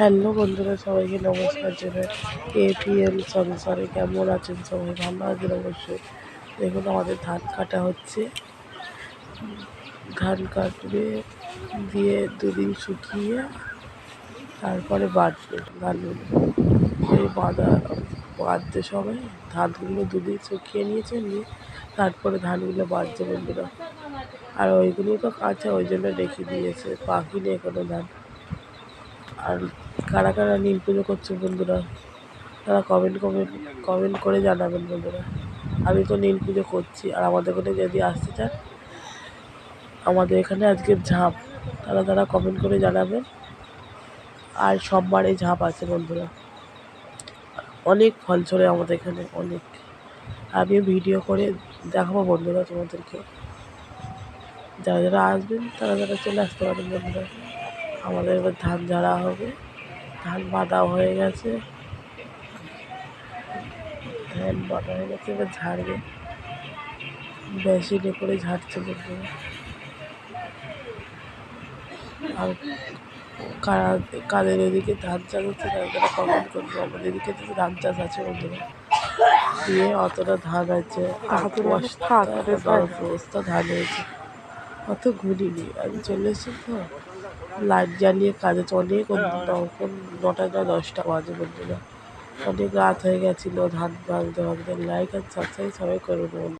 Hello বন্ধুরা, সবাইকে নমস্কার। জানাই এপিএল সংসারে কেমন আছেন সবাই? ভালো আছেন অবশ্যই। দেখুন, আমাদের ধান কাটা হচ্ছে। ধান কাটবে, দিয়ে দুদিন শুকিয়ে তারপরে বাঁধবে ধানগুলো। সেই বাঁধা, বাঁধতে সময় ধানগুলো দুদিন শুকিয়ে নিয়েছে, নিয়ে তারপরে ধানগুলো বাঁধছে বন্ধুরা। আর ওইগুলো তো কাঁচা, ওই জন্য রেখে দিয়েছে পাখিনি কোনো ধান। আর কারা কারা নীল পুজো করছে বন্ধুরা, তারা কমেন্ট কমেন্ট কমেন্ট করে জানাবেন বন্ধুরা। আমি তো নীল পুজো করছি, আর আমাদের ওখানে যদি আসতে চান, আমাদের এখানে আজকে ঝাঁপ, তারা তারা কমেন্ট করে জানাবেন। আর সোমবারে ঝাঁপ আছে বন্ধুরা। অনেক ফল ছড়ে আমাদের এখানে, অনেক। আমি ভিডিও করে দেখাবো বন্ধুরা তোমাদেরকে। যারা যারা আসবেন, তারা তারা চলে আসতে পারেন বন্ধুরা। আমাদের এবার ধান ঝাড়া হবে। ধান বাঁধা হয়ে গেছে। ধান বাঁধা হয়ে গেছে এবার ঝাড়বে। মেশিনে করে ঝাড়ছে বন্ধুরা আর কারা কাদের এদিকে ধান চাষ হচ্ছে তারা কমেন্ট করবে। আমাদের এদিকে তো ধান চাষ আছে বন্ধুরা। দিয়ে অতটা ধান আছে। বস্তা ধান হয়েছে। অত ঘুরিনি। আমি চলে এসেছি তো। লাইট জ্বালিয়ে কাজে অনেক তখন নটা না দশটা বাজে বন্ধুরা। অনেক রাত হয়ে গেছিল, ধান ভাঙতে ভাঙতে। লাইট আর সাবস্ক্রাইব সবাই করবেন